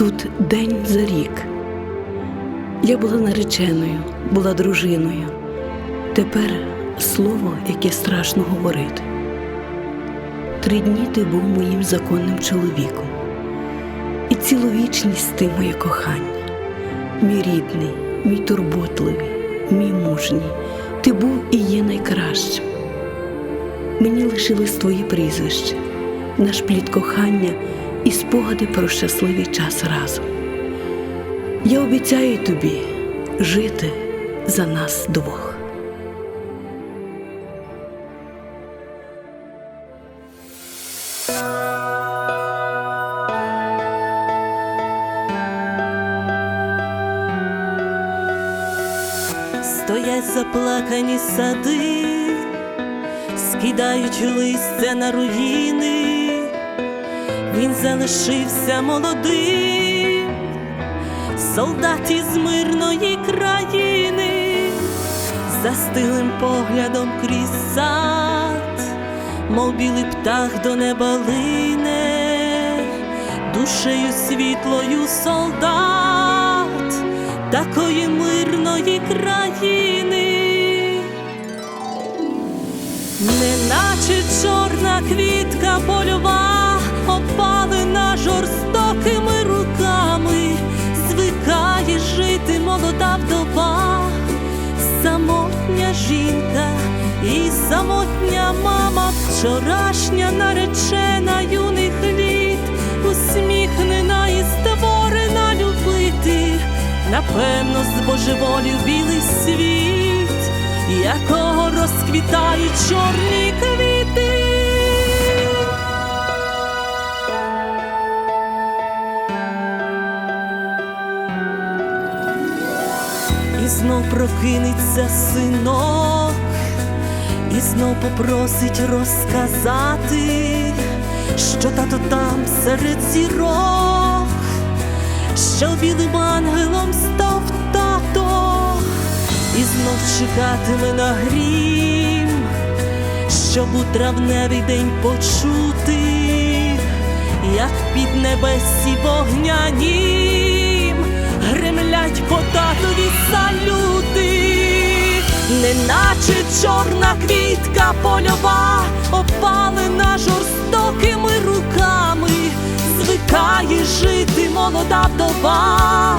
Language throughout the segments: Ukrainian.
тут день за рік. Я була нареченою, була дружиною. Тепер слово, яке страшно говорити. Три дні ти був моїм законним чоловіком, і цілу вічність ти моє кохання, мій рідний, мій турботливий, мій мужній, ти був і є найкращим. Мені лишилось твоє прізвище, наш плід кохання і спогади про щасливий час разом. Я обіцяю тобі жити за нас двох. Стоять заплакані сади, скидають листя на руїни, він залишився молодим, солдат із мирної країни, застилим поглядом крізь сад, мов білий птах до неба лине, душею світлою солдат. Такої мирної країни, неначе чорна квітка польова, опалена жорстокими руками, звикає жити молода вдова, самотня жінка і самотня мама, вчорашня наречена юних літ, усміхнена і створена любити. Напевно, збожеволів білий світ, якого розквітають чорні квіти. Знов прокинеться синок, і знов попросить розказати, що тато там серед зірок що білим ангелом став тато, і знов чекатиме на грім, щоб у травневий день почути, як під небесі вогнянім гремлять по татові салюти, неначе чорна квітка польова, опалена жорстокими руками. Звикає жити молода вдова,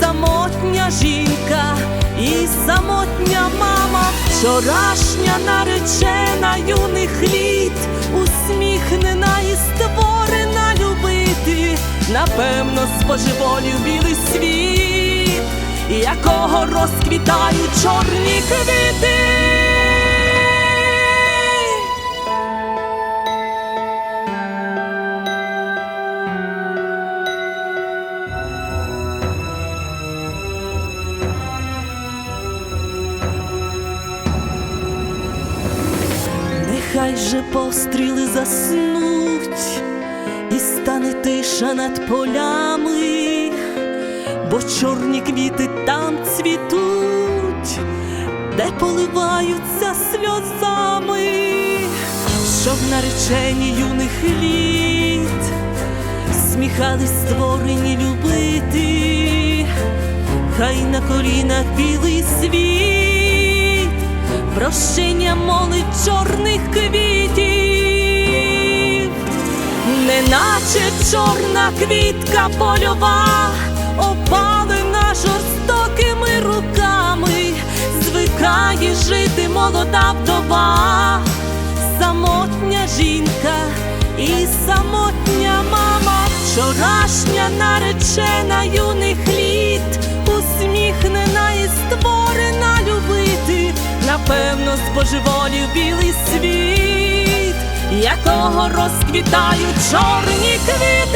самотня жінка і самотня мама, вчорашня наречена юних літ, напевно, споживолів білий світ, якого розквітають чорні квіти. Нехай же постріли заснуть, тиша над полями, бо чорні квіти там цвітуть, де поливаються сльозами, щоб наречені юних літ, сміхались створені любити, хай на колінах білий світ прощення молить чорних квітів, неначе чорна квітка польова, опалена жорстокими руками, звикає жити молода вдова, самотня жінка і самотня мама, вчорашня наречена юних літ, усміхнена і створена любити. Напевно, збожеволів білий світ, якого розквітають чорні квіти.